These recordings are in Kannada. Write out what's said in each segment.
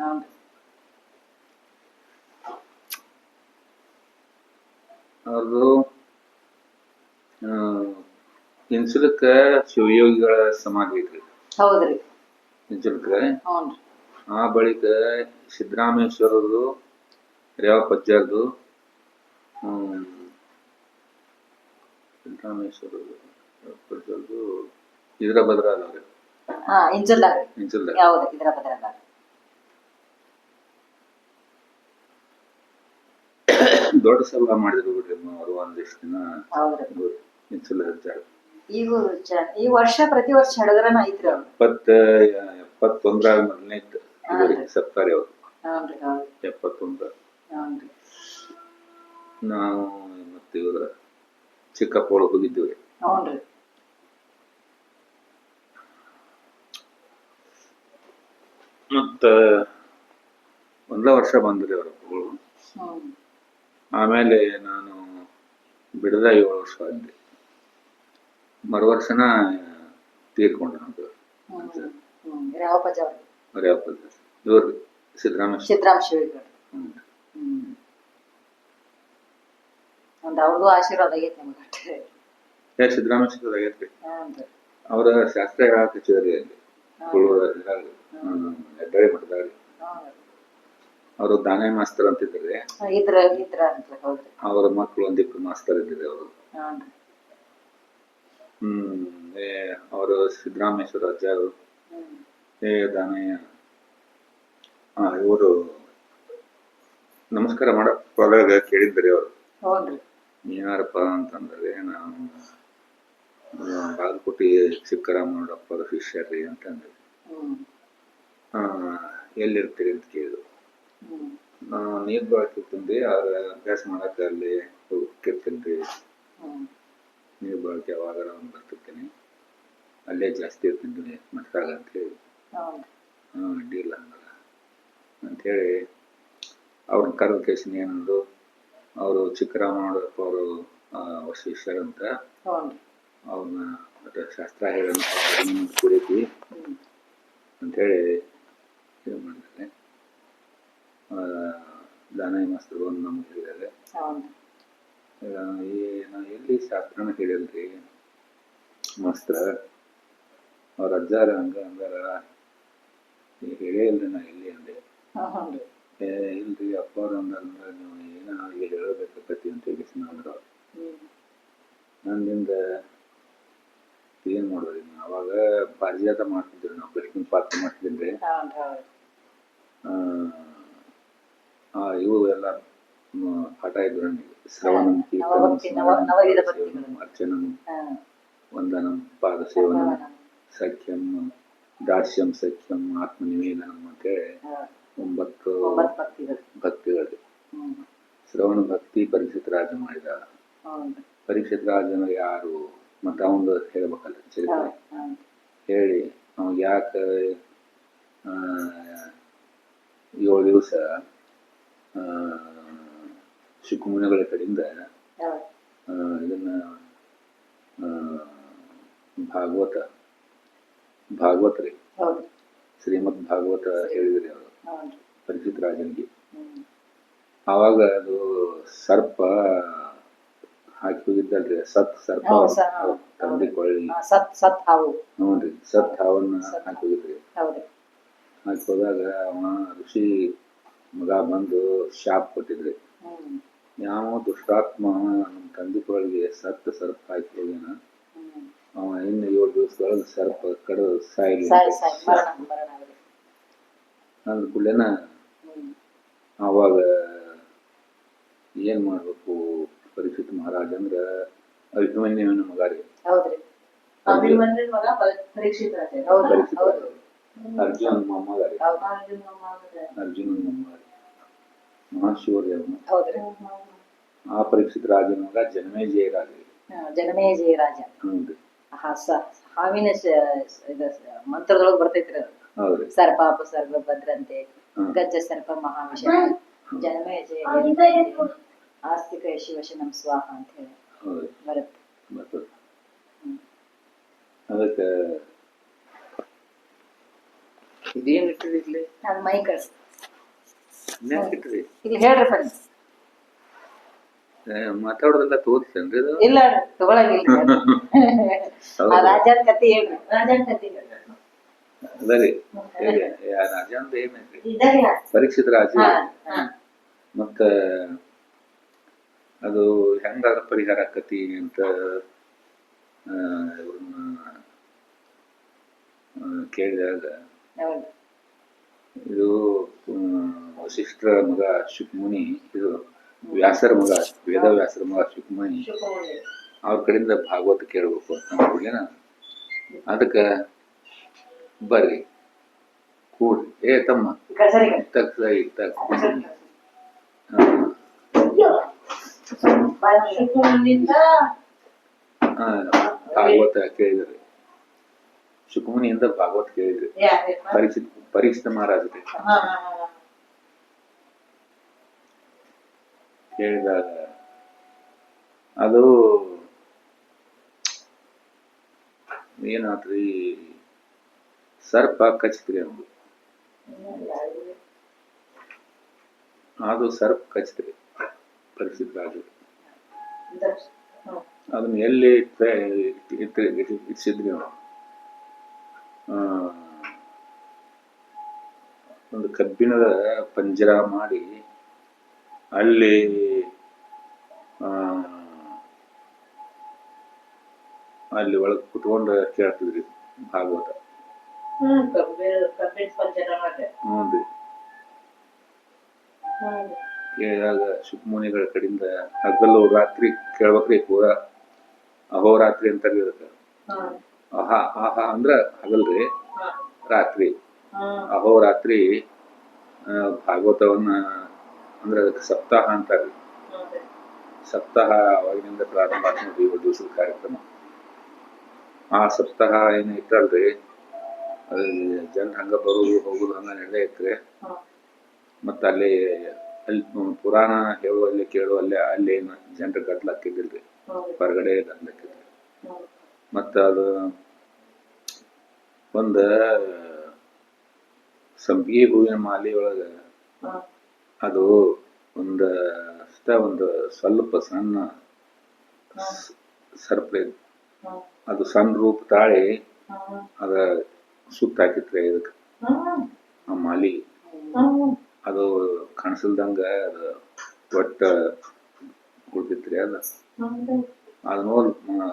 ಹೌದು ಅವ್ರದ್ದು ಇನ್ಸುಲಕ್ಕ ಶಿವಯೋಗಿಗಳ ಸಮಾಧಿ ಐತ್ರಿ. ಹೌದ್ರಿ. ಇನ್ಸುಲಕ್ಕ ಆ ಬಳಿಕ ಸಿದ್ದರಾಮೇಶ್ವರದು ರೇವಪ್ಪಜ್ಜರ್ದು ಹ್ಮ್, ಸಿದ್ದರಾಮೇಶ್ವರದು ರೇವಪ್ಪಜ್ಜರ್ದು ಇದ್ರ ಬದ್ರ ಅದಾವ್ರಿ. ಯಾವ್ದು ಇದ್ರ ಬದ್ರದಾಗ ದೊಡ್ಡ ಸಂಘ ಮಾಡಿದ್ರು ಬಿಡ್ರಿ ಅವರು ಒಂದಿಷ್ಟು ದಿನ ಹೌದ್ರಿ. ಇನ್ಸುಲ ಹಚ್ಚಾರ ಈಗ ಈ ವರ್ಷ ಪ್ರತಿ ವರ್ಷ ಹಡಗರನ ಐತ್ರಿ ಅವ್ರು. ಎಪ್ಪತ್ತ ಎಪ್ಪತ್ತೊಂದರಾಗ ಮೊದಲನೇ ಹಾನ್ರಿ. ಸಪ್ತಾರಿ ಅವರು. ಹೌದ್ರಿ ಹೌದು ಎಪ್ಪತ್ತೊಂದರ. ಹೌದ್ರಿ. ನಾವು ಮತ್ತೆ ಇವ್ರ ಒಳಗೆ ಹೋಗಿದ್ದೀವಿ ಮತ್ತ ಒಂದ ವರ್ಷ ಬಂದ್ರಿ ಅವ್ರ. ಹ್ಮ್ ಆಮೇಲೆ ನಾನು ಬಿಡದ ಏಳು ವರ್ಷ ಆದ್ದೆ ಮರು ವರ್ಷನ ತೀರ್ಕೊಂಡ ಹ್ಮ್ ಹ್ಮ್ ರಾವಪಜ ಅವ್ರಿ ಮರ್ಯಾಪ ಇವ್ರು. ಸಿದ್ದರಾಮೇಶ್ವರ ಸಿದ್ದರಾಮ ಶಿವಗಳು ಹ್ಮ್. ಹ್ಮ್. ಒಂದ್ ಅವ್ರದ್ದು ಆಶೀರ್ವಾದ ಆಗೈತೆ ನಿಮ್ಗೆ ಅಷ್ಟೇ. ಏ ಸಿದ್ದರಾಮೇಶ್ವರ ಆಗೈತ್ರಿ ಹ್ಞೂನ್ರಿ ಅವರ ಶಾಸ್ತ್ರ ಹೇಳಕ್ ಹಚ್ಚಿದ್ರಿ ಅಲ್ಲಿ? ಮಠದಾಗ ಹ್ಞೂನ್ರಿ ಅವರು ದಾನೆ ಮಾಸ್ತರ್ ಅಂತಿದ್ದಾರೆ ಇದ್ರ ಇದ್ರ ಅಂತ ಅವರ ಮಕ್ಕಳು ಒಂದಿಬ್ರು ಮಾಸ್ತರ್ ಇದ್ದಾರೆ ಅವರು. ಹ್ಮ್ ಅವರು ಸಿದ್ದರಾಮೇಶ್ವರ ಅಜ್ಜಾರು ಏ ದಾನಯ್ಯ. ಇವರು ನಮಸ್ಕಾರ ಮಾಡಕ್ ಕೇಳಿದ್ದಾರೆ ಅವರು. ಏನಾರಪ್ಪ ಅಂತಂದ್ರೆ ನಾನು ಬಾಗಲಕೋಟೆ ಚಿಕ್ಕರಾಮನೋಡಪ್ಪರ ಶಿಷ್ಯರಿ ಅಂತಂದ್ರೆ. ಹ್ಮ್. ಆ, ಎಲ್ಲಿರ್ತೀರಿ ಅಂತ ಕೇಳಿದ್ರು. ನೀರ್ ಬಳಕಿರ್ತಂದ್ರೆ ಆದ್ರೆ ಅಭ್ಯಾಸ ಮಾಡಕ್ಕೆ ಅಲ್ಲಿ ಹೋಗ್ತಿರ್ತೀನಿ ರೀ ನೀರ್ ಬಳಕೆ ಯಾವಾಗ ಒಂದು ಬರ್ತಿರ್ತೀನಿ. ಅಲ್ಲೇ ಜಾಸ್ತಿ ಇರ್ತೀನಿ ಮಠದಾಗ ಅಂತ ಹೇಳಿ ಹ್ಞೂನ್ರಿ ಹಾಂ ಅಡ್ಡಿಲ್ಲ ಹಂಗಲ್ಲ. ಅಂಥೇಳಿ ಅವ್ರನ್ನ ಕರೆದ ಕೇಸಿನ ಏನಂದ್ರು ಅವರು ಚಿಕ್ಕರಾಮನೋಡಪ್ಪ ಅವರು ಅವ್ರ ಅಂತ ಅವ್ರನ್ನ ಶಾಸ್ತ್ರ ಹೇಳಿ ಕುಡಿತೀವಿ. ಅಂತ ಅಂಥೇಳಿ ಇದು ಮಾಡಿದ್ದಾರೆ ದಾನಯ್ಯ ಮಾಸ್ತರು ಒಂದು ನಮ್ಗೆ ಹೇಳಿದ್ದಾರೆ ಈ ನಾವು ಎಲ್ಲಿ ಶಾಸ್ತ್ರನ ಹೇಳಿಲ್ರಿ ಮಾಸ್ತ್ರ ಅವ್ರ ಅಜ್ಜಾರ ಹಂಗ ಹಂಗಾರ. ಈ ಹೇಳೇ ಇಲ್ರಿ ನಾ ಎಲ್ಲಿ ಅಂದೆ. ಏ ಇಲ್ರಿ ಅಪ್ಪ ಅವ್ರು ಅಂದಂದ್ರೆ ನೀವು ಏನೋ ಈಗ ಹೇಳಬೇಕಾಗತ್ತಿ ಅಂತ ಹೇಳಿ ಅಂದ್ರು. ನಂದಿಂದ ಏನ್ ಮಾಡೋದ್ರಿ ಅವಾಗ ಪಾರಿಜಾತ ಮಾಡ್ತಿದ್ರು ನಾವು ಬೆಳಕಿನ ಪಾತ್ರ ಮಾಡ್ತಿದ್ರಿ. ಇವು ಎಲ್ಲ ಹಠ ಪಾಠ ಇದ್ರು ನನಗೆ. ಶ್ರವಣಂ ಕೀರ್ತನಂ ಅರ್ಚನಂ ವಂದನಂ ಪಾದ ಸೇವನಂ ಸಖ್ಯಂ ದಾಸ್ಯಂ ಸಖ್ಯಂ ಆತ್ಮನಿವೇದನಂ ಅಂತೇಳಿ ಹಾಂ. ಒಂಬತ್ತು ಭಕ್ತಿಗಳು. ಶ್ರವಣ ಭಕ್ತಿ ಪರೀಕ್ಷಿತ ರಾಜ ಮಾಡಿದ. ಪರೀಕ್ಷಿತ ರಾಜನ ಯಾರು ಮತ್ತೆ ಅವನು ಹೇಳ್ಬೇಕಲ್ಲ ಚರಿತ್ರೆ. ಹೇಳಿ ಅವಾಗ ಯಾಕೆ ಏಳು ದಿವಸ ಶುಕುಮುನಿಗಳ ಕಡೆಯಿಂದ ಇದನ್ನ ಭಾಗವತ ಭಾಗವತ ರೀ. ಶ್ರೀಮದ್ ಭಾಗವತ ಹೇಳಿದ್ರಿ ಅವರು. ಪರಿಚಿತ ರಾಜನಿಗೆ. ಆವಾಗ ಅದು ಸರ್ಪ ಹಾಕಿ ಹೋಗಿದ್ದಲ್ರಿ ಸತ್ ಸರ್ಪ. ತಂದೆ ಕೊಳ್ಳಿ ಸತ್ ಸತ್ ಹಾವು. ರೀ ಸತ್ ಹಾವನ್ನ. ಹಾಕಿ ಹೋಗಿದ್ರಿ. ಹಾಕಿ ಹೋದಾಗ ಅವ ಋಷಿ ಮಗ ಬಂದು ಶಾಪ್ ಕೊಟ್ಟಿದ್ರಿ. ಯಾವ ದುಷ್ಟಾತ್ಮ ನಮ್ಮ ತಂದೆ ಕೊಳಗೆ ಸತ್ತ ಸರ್ಪ ಹಾಕಿ ಹೋಗ್ಯಾನ. ಹ್ಮ್. ಅವ ಇನ್ನು ಏಳು ದಿವಸದೊಳಗೆ ಸರ್ಪ ಕಡ ಸಾಯ್ಲಿ ಅಂದ ಕೂಡಲೇನ ಆವಾಗ ಏನ್ ಮಾಡ್ಬೇಕು ಪರಿಚಿತ ಮಹಾರಾಜ ಅಂದ್ರ ಮಗ ರೀ. ಅಭಿಮನ್ಯನ್ ಮಗ ಪರೀಕ್ಷಿತ ಪರೀಕ್ಷಿತ್ ಅರ್ಜುನನ ಮೊಮ್ಮಗ ರೀ. ಮಹಾಶಿವರಿ ಅವನು ಹೌದ್ರಿ. ಆ ಪರೀಕ್ಷಿತ್ ರಾಜನ ಮಗ ಜನಮೇಜಯ ರಾಜ ಜಯ ಜನಮೇಜಯ ರಾಜ. ಹ್ಞೂ ಹಾವಿನ ಮಂತ್ರದೊಳಗೆ ಬರ್ತೈತ್ರಿ ಅದು. ಹೌದ್ರಿ ಸರ್ಪಾಪ ಸರ್ವ ಭದ್ರಂತೆ. ಗಜ್ಜ ಸರ್ಪ ಮಹಾವಿಷ. ಜನಮೇಜಯ ಆಸ್ತಿಕ ಶಿವಶನಂ ಸ್ವಾಹ ಅಂತ ಹೇಳಿ. ಬರುತ್ತೆ. ಅದಕ್ಕೆ ಇದೇನು ಇಟ್ಟಿರ್ಲಿ ಅದು ಮೈ ಕಳ್ಸ ಇನ್ಯಾಕ್ ಇಟ್ರಿ ಇಲ್ಲಿ ಹೇಳ್ರಿ ಫ್ರೆಂಡ್ಸ್ ಮಾತಾಡೋದೆಲ್ಲ ತೋರಿಸ್ತೇನ್ರಿ ಇದು? ಇಲ್ಲ ತಗೊಳಂಗಿಲ್ಲ. ಆ ರಾಜನ್ ಕತೆ ಹೇಳ್ರಿ. ರಾಜನ್ ಕತೆ ಅಂದ್ರೆ ಏನೈತ್ರಿ ಇದಾರೆ ಪರೀಕ್ಷಿತ ರಾಜ? ಮತ್ತ ಅದು ಹೆಂಗಾದ ಪರಿಹಾರ ಆಕತಿ ಅಂತ ಕೇಳಿದಾಗ ಇದು ವಸಿಷ್ಠರ ಮಗ ಶುಕ್ಮುನಿ ಇದು ವ್ಯಾಸರ ಮಗ ವೇದ ವ್ಯಾಸರ ಮಗ ಶುಕ್ಮುನಿ. ಅವ್ರ ಕಡೆಯಿಂದ ಭಾಗವತ ಕೇಳಬೇಕು ಅಂತ ಅಂದ್ಬಿಡ್ಲೇನ? ಅದಕ್ಕೆ ಬರ್ರಿ. ಕೂಡ ಏ ತಮ್ಮ. ತಕ್ ಶುಕ್ರವಾರದಿಂದ ಭಾಗವತ ಕೇಳಿದ್ರಿ ಶುಕ್ಮುನಿಯಿಂದ ಭಾಗವತ್ ಕೇಳಿದ್ರಿ? ಪರೀಕ್ಷಿತ ಪರೀಕ್ಷಿತ ಮಹಾರಾಜರಿಗೆ. ಕೇಳಿದಾಗ ಅದು ಏನಾತ್ರಿ ಸರ್ಪ ಕಚ್ತ್ರಿ ಅಂದು ಅದು ಸರ್ಪ ಕಚ್ತ್ರಿ ಪರಿಚಿತ ರಾಜರು. ಅದನ್ನ ಎಲ್ಲಿ ಇಟ್ರೆ- ಇಟ್- ಇಟ್- ಇಟ್ಸಿದ್ರಿ ಅವ್ರು? ಆ, ಒಂದು ಕಬ್ಬಿಣದ ಪಂಜರ ಮಾಡಿ ಅಲ್ಲಿ ಅಲ್ಲಿ ಒಳಗೆ ಕುತ್ಕೊಂಡು ಕೇಳ್ತಿದ್ರಿ ಭಾಗವತ. ಹ್ಞೂ ರೀ. ಕೇಳಿದಾಗ ಸುಖಮುನಿಗಳ ಕಡೆಯಿಂದ ಹಗಲು ರಾತ್ರಿ ಕೇಳ್ಬೇಕ್ರಿ ಪೂರ. ಅಹೋರಾತ್ರಿ ಅಂತಾರೆ ಅದಕ್ಕ. ಆಹಾ ಆಹಾ ಅಂದ್ರ ಹಗಲ್ರಿ. ರಾತ್ರಿ. ಅಹೋರಾತ್ರಿ ಭಾಗವತವನ್ನ ಅಂದ್ರೆ ಅದಕ್ಕೆ ಸಪ್ತಾಹ ಅಂತಾರೆ ಹ್ಮ್. ಸಪ್ತಾಹ ಅವಾಗಿನಿಂದ ಪ್ರಾರಂಭ ಆಗ್ತದೆ ನೋಡಿ ಏಳು ದಿವಸದ ಕಾರ್ಯಕ್ರಮ ಆ ಸಪ್ತಾಹ ಏನ್ ಇಟ್ಟಲ್ರಿ ಅದು ಜನ ಹಂಗ ಬರೋದು ಹೋಗುದು ಹಂಗ ನಡೆದೇ ಇತ್ರಿ. ಮತ್ತ ಅಲ್ಲಿ ಅಲ್ಲಿ ಪುರಾಣ ಹೇಳುವಲ್ಲಿ ಕೇಳುವಲ್ಲಿ ಅಲ್ಲಿ ಏನು ಜನರ ಗದ್ಲಾಕಿದ್ದಿಲ್ರಿ. ಹೊರಗಡೆ ಗದ್ಲಾಕಿದ್ರಿ. ಮತ್ತ ಅದು ಒಂದ ಸಂಪಿಗೆ ಹೂವಿನ ಮಾಲೆ ಒಳಗ. ಅದು ಒಂದು ಅಷ್ಟ ಒಂದು ಸ್ವಲ್ಪ ಸಣ್ಣ ಸರ್ಪ ಅದು ಸಣ್ಣ ರೂಪ ತಾಳಿ. ಅದ ಸುತ್ತ ಹಾಕಿತ್ರಿ ಇದಕ್ಕೆ. ಆ ಮಾಲಿ. ಅದು ಕಾಣಿಸಲ್ದಂಗ ಅದು ಒಟ್ಟ ಉಳ್ದಿತ್ರಿ ಅದ. ಅದನ್ನ ಅದು ನೋಡಿ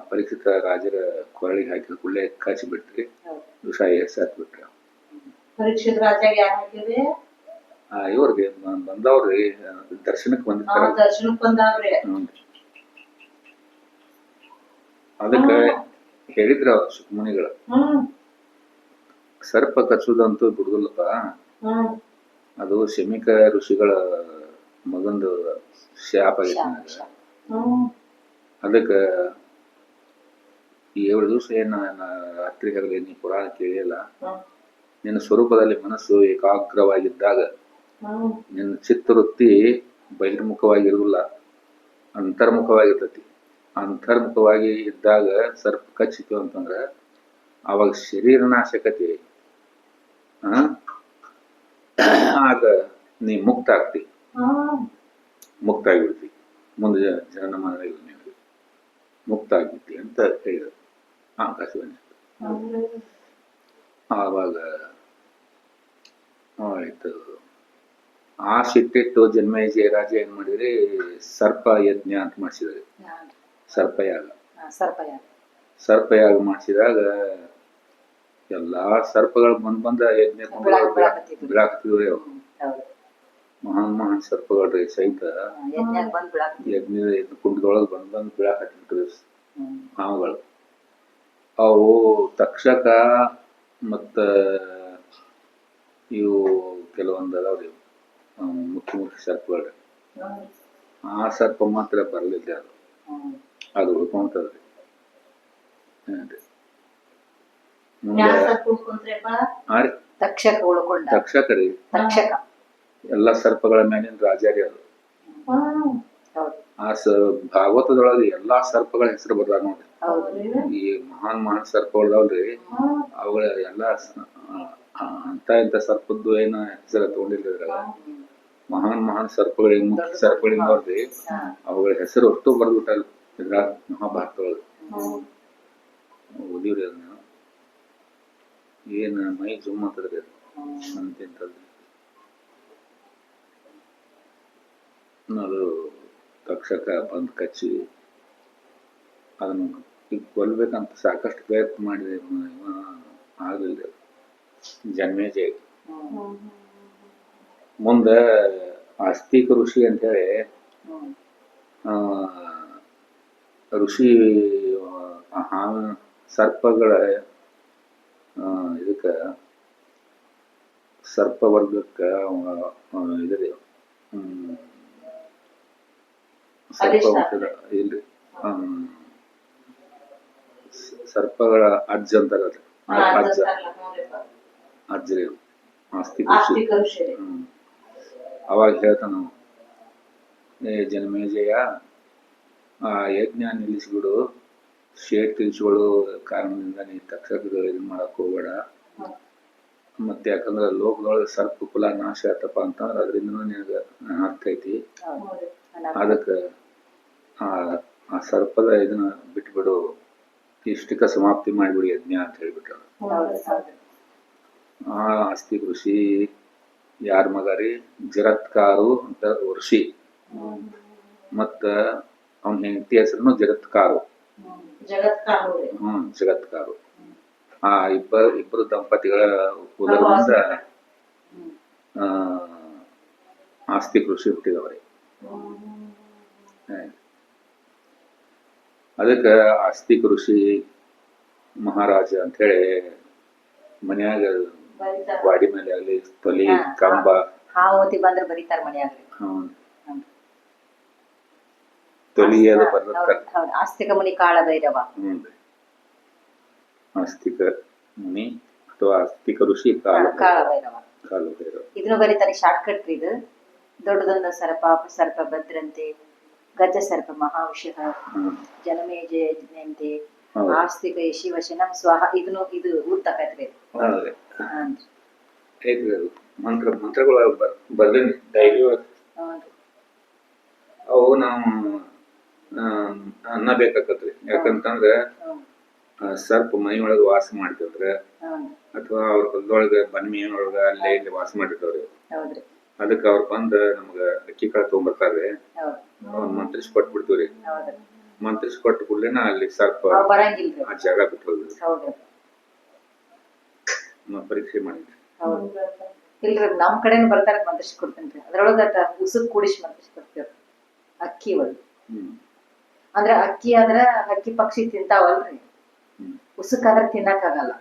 ಪರೀಕ್ಷಿತ ರಾಜರ ಕೊರಳಿಗೆ ಹಾಕಿದ ಕೂಡಲೇ ಕಾಚಿ ಬಿಟ್ರಿ. ವಿಷ ಎಸತ್ ಬಿಟ್ರಿ ಪರೀಕ್ಷಿತ ಬ- ಬಂದವ್ರಿ ದರ್ಶನಕ್ಕೆ ಬಂದ ಬಂದಿರ್ತಾರ. ದರ್ಶನಕ್ ಬಂದಾವ್ರಿ. ಹ್ಮ್. ಅದಕ್ಕೆ ಹೇಳಿದ್ರ ಅವ್ರ ಸುಖಮುನಿಗಳು ಸರ್ಪ ಕಚ್ಚುದಂತೂ ಬಿಡುದಿಲ್ಲಪ್ಪ ಅದು ಶಮಿಕ ಋಷಿಗಳ ಮಗಂದು ಶಾಪ ಆಗೈತಿ. ಅದಕ್ಕೆ ಈ ಏಳು ದಿವಸ ಏನು ರಾತ್ರಿ ಹಗಲಿ ನೀ ಪುರಾಣ ಕೇಳಿಲ್ಲ ನಿನ್ನ ಸ್ವರೂಪದಲ್ಲಿ ಮನಸ್ಸು ಏಕಾಗ್ರವಾಗಿದ್ದಾಗ ನಿನ್ನ ಚಿತ್ತವೃತ್ತಿ ಬಹಿರ್ಮುಖವಾಗಿರುವುದಿಲ್ಲ ಅಂತರ್ಮುಖವಾಗಿರ್ತತಿ. ಅಂತರ್ಮುಖವಾಗಿ ಇದ್ದಾಗ ಸರ್ಪ ಕಚ್ಚಿತು ಅಂತಂದ್ರೆ ಅವಾಗ ಶರೀರ ನಾಶಕತಿ? ಆಗ ನೀ ಮುಕ್ತ ಆಗ್ತಿ. ಮುಕ್ತ ಆಗಿಬಿಡ್ತಿ. ಮುಂದೆ ಜನ ಜನನ ನಿನಗೆ ಮುಕ್ತ ಆಗ್ಬಿಟ್ಟಿ ಅಂತ ಹೇಳಿದರು. ಆಕಾಶವಾಣಿ ಆವಾಗ ಆಯ್ತು. ಆ ಸಿಟ್ಟಿಟ್ಟು ಜನ್ಮೇಜಯ ರಾಜ ಏನ್ ಮಾಡಿದ್ರಿ? ಸರ್ಪ ಯಜ್ಞ ಅಂತ ಮಾಡಿಸಿದ್ರಿ. ಸರ್ಪಯಾಗ. ಸರ್ಪಯಾಗ. ಸರ್ಪಯಾಗ ಮಾಡಿಸಿದಾಗ ಎಲ್ಲಾ ಸರ್ಪಗಳು ಬಂದ್ ಬಂದ ಯಜ್ಞ. ಬಿಳಾಕ್ತಿದ್ವಿ ಅವು. ಮಹಾನ್ ಮಹಾನ್ ಸರ್ಪಗಳ್ರಿ ಸಹಿತ. ಯಜ್ಞ ಯಜ್ಞದ ಕುಂಡದೊಳಗೆ ಬಂದ್ ಬಂದ್ ಬೀಳಾಕತ್ತಿಬಿಟ್ರಿ ಹ್ಮ್. ಹಾವುಗಳು. ಅವು ತಕ್ಷಕ ಮತ್ತ ಇವು ಕೆಲವೊಂದು ಅದಾವ್ರಿ ಮುಖ್ಯ ಮುಖ್ಯ ಸರ್ಪಗಳು. ಆ ಸರ್ಪ ಮಾತ್ರ ಬರಲಿಲ್ಲ ಅದು. ಅದು ಉಳ್ಕೊಂತದ್ರಿ. ತಕ್ಷಕ ಉಳ್ಕೊಂಡ ತಕ್ಷಕ ರೀ. ತಕ್ಷಕ ಎಲ್ಲ ಸರ್ಪಗಳ ಮೇಲಿನ ರಾಜಾರಿ ಅದು. ಆ ಸ ಭಾಗವತದೊಳಗೆ ಎಲ್ಲಾ ಸರ್ಪಗಳ ಹೆಸರು ಬರ್ದಾರ ನೋಡ್ರಿ. ಈ ಮಹಾನ್ ಮಹಾನ್ ಸರ್ಪಗಳವಲ್ರಿ ಅವುಗಳ ಎಲ್ಲಾ ಅಂತ ಇಂತ ಸರ್ಪದ್ದು ಏನ ಹೆಸರ ತಗೊಂಡಿಲ್ಲ ಮಹಾನ್ ಮಹಾನ್ ಸರ್ಪಗಳಿಗೆ ಮುಖ್ಯ ಅವ್ರಿ ನೋಡ್ರಿ ಹಾ. ಅವುಗಳ ಹೆಸರು ಅಷ್ಟು ಬರ್ದ್ಬಿಟ್ಟಲ್ ಇದ್ರ ಮಹಾಭಾರತ ಒಳಗೆ ಓದಿವ್ರಿ ಅದನ್ನ ಏನ ಮೈ ಜುಮ್ ಅಂತದ್ರಿ ಅದು. ಹ್ಮ್. ಅಂತಿಂತದ್ದು ಅದು ತಕ್ಷಕ ಬಂದು ಕಚ್ಚಿ ಅದನ್ನು ಕೊಲ್ಬೇಕಂತ ಸಾಕಷ್ಟು ಪ್ರಯತ್ನ ಮಾಡಿದೆ ಇವ ಆಗಲಿಲ್ಲ. ಜನ್ಮೇಜಯ. ಮುಂದೆ ಆಸ್ತಿಕ ಋಷಿ ಅಂತೇಳಿ ಋಷಿ ಹಾ ಸರ್ಪಗಳ ಇದಕ್ಕೆ ಸರ್ಪವರ್ಗಕ್ಕೆ ಹ್ಮ್, ಸರ್ಪ ಇಲ್ಲಿ ಸರ್ಪಗಳ ಅಜ್ಜ ಅಂತಾರೆ ಅಜ್ಜ. ಅಜ್ಜರಿ ಆಸ್ತಿಕ ಹ್ಮ್. ಅವಾಗ ಹೇಳ್ತಾನು ಏ ಜನಮೇಜಯ ಆ ಯಜ್ಞ ನಿಲ್ಲಿಸ್ಬಿಡು ಶೇಟ್ ತಿಳಿಸ್ಗಳು ಕಾರಣದಿಂದ ನೀ ತಕ್ಷಕಗಳು ಇದು ಮಾಡಕ್ ಹೋಗ್ಬೇಡ. ಮತ್ತೆ ಯಾಕಂದ್ರೆ ಲೋಕದೊಳಗೆ ಸರ್ಪ ಕುಲ ನಾಶ ಆತಪ್ಪ ಅಂತಂದ್ರೆ ಅದರಿಂದ ನಿನಗೆ ಅರ್ಥ ಐತಿ. ಅದಕ್ಕೆ ಆ ಆ ಸರ್ಪದ ಇದನ್ನ ಬಿಟ್ಬಿಡು ಇಷ್ಟಕ್ಕ ಸಮಾಪ್ತಿ ಮಾಡಿಬಿಡಿ ಯಜ್ಞ ಅಂತ ಹೌದು. ಆ ಆಸ್ತಿ ಋಷಿ ಯಾರ ಮಗ ರೀ ಜರತ್ಕಾರು ಅಂತ ಋಷಿ. ಮತ್ತ ಅವನ ಹೆಂಡತಿ ಹೆಸರು ಜಗತ್ಕಾರು ಹ್ಮ್. ಜಗತ್ ಜಗತ್ಕಾರು ಆ ಇಬ್ಬರ ಇಬ್ಬರು ದಂಪತಿಗಳ ಆ ಆಸ್ತಿ ಕೃಷಿ ಹುಟ್ಟಿದವರೇ. ಅದಕ್ಕೆ ಆಸ್ತಿ ಋಷಿ ಮಹಾರಾಜ ಅಂತ ಹೇಳಿ ಮನ್ಯಾಗ ಬರೀತಾರ. ಮೇಲೆ ಆಗಲಿ ತೊಲಿ ಕಂಬ. ಹಾವತಿ ಬಂದ್ರೆ ಬರೀತಾರ ಮನ್ಯಾಗ. ತೊಲಿ ಅದು ಬರ್ತಾರೆ. ಆಸ್ತಿಕ ಮುನಿ ಕಾಳ ಭೈರವ. ಆಸ್ತಿಕ ಮುನಿ ಅಥವಾ ಆಸ್ತಿಕ ಋಷಿ ಕಾಳ ಕಾಳ ಭೈರವ. ಕಾಲ ಭೈರವ. ಇದನ್ನು ಬರೀತಾರೆ ಶಾರ್ಟ್ ಕಟ್ ಇದು. ದೊಡ್ಡದೊಂದು ಸರ್ಪ ಅಪಸರ್ಪ ಭದ್ರಂತೆ. ಗಜ ಸರ್ಪ ಮಹಾವಿಷಃ ಹ್ಮ್ ಜನಮೇಜಯಂತೆ ಹೌದು. ಆಸ್ತಿಕ ಶಿವಶನಂ ಸ್ವಾಹ ಇದನ್ನು ಇದು ಊರ್ತಕತ್ರಿ ಮಂತ್ರ ಮಂತ್ರಗಳು ಬರ್ದೇನಿ ಡೈಲಿ ಅವು ನಾವು ಅನ್ನ ಬೇಕಾಕತ್ರಿ ಯಾಕಂತಂದ್ರ ಸರ್ಪ ಮನೆಯೊಳಗೆ ವಾಸ ಮಾಡ್ತಿದ್ರೆ ಅಥವಾ ಅವ್ರ ಹೊಲದೊಳಗ ಬನ್ಮಿ ಒಳಗ ಅಲ್ಲೇ ಇಲ್ಲಿ ವಾಸ ಮಾಡಿರ್ತಾವ್ರಿ ಅದಕ್ಕೆ ಅವ್ರು ಬಂದ ನಮ್ಗ ಅಕ್ಕಿ ಕಾಳು ತಗೊಂಡ್ಬರ್ತಾರೆ ಮಂತ್ರಿಸಿ ಕೊಟ್ಟು ಬಿಡ್ತೀವ್ರಿ ಮಂತ್ರಿಸಿ ಕೊಟ್ಟ ಕೂಡಲೇನ ಅಲ್ಲಿ ಸ್ವಲ್ಪ ಆ ಜಾಗ ಬಿಟ್ಟು ಪರೀಕ್ಷೆ ಮಾಡಿದ್ರಿ ಹೌದು. ಇಲ್ರಿ ನಮ್ ಕಡೆನು ಬರ್ತಾರ ಮಂತ್ರಿಸಿ ಕೊಡ್ತೇನ್ರಿ ಅದ್ರೊಳಗ ಉಸುಕ್ ಕೂಡಿಸಿ ಮಂತ್ರಿಸಿ ಕೊಡ್ತೇವ್ರಿ. ಅಕ್ಕಿ ಒಂದು ಹ್ಮ್. ಅಂದ್ರ ಅಕ್ಕಿ ಆದ್ರ ಅಕ್ಕಿ ಪಕ್ಷಿ ತಿಂತಾವಲ್ರಿ. ಉಸುಕ್ ಆದ್ರ ತಿನ್ನಕ್ಕಾಗಲ್ಲ.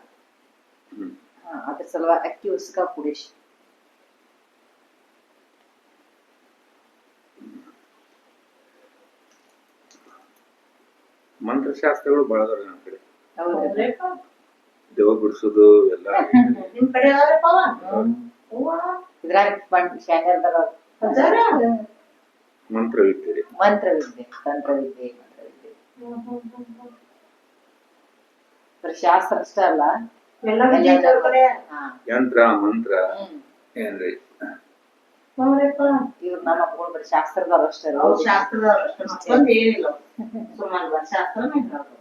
ಹ್ಮ್. ಹಾ, ಅದ್ರ ಸಲುವಾಗಿ ಅಕ್ಕಿ ಉಸುಕ ಕೂಡಿಸಿ. ಮಂತ್ರಶಾಸ್ತ್ರಗಳು ಬಹಳ ದೊಡ್ಡ ನಮ್ಮ ಕಡೆ. ದೆವ್ವ ದೇವ ಬಿಡಿಸೋದು ಎಲ್ಲ. ನಿಮ್ ಕಡೆ ಇದ್ರಾಗ ಬಂಡ್ ಶಾನ್ಯರ್ದಾಗ ಅದಾರ? ಮಂತ್ರ ವಿದ್ಯೆ ಮಂತ್ರವಿದ್ಯೆ. ತಂತ್ರವಿದ್ಯೆ ಮಂತ್ರವಿದ್ಯೆ. ಬರೀ ಶಾಸ್ತ್ರ ಅಷ್ಟೇ ಅಲ್ಲ. ಯಂತ್ರ ಮಂತ್ರ. ಹ್ಮ್. ಏನ್ರಿ. ಇವ್ರು ನಮ್ಮ ಮಕ್ಕಳು ಬರೀ ಶಾಸ್ತ್ರದವ್ರು ಅಷ್ಟೇ ಶಾಸ್ತ್ರದವ್ರು ಅಷ್ಟೇ, ಏನಿಲ್ಲ. ಸುಮ್ಮನೆ ಶಾಸ್ತ್ರನೇ ಅವ್ರು.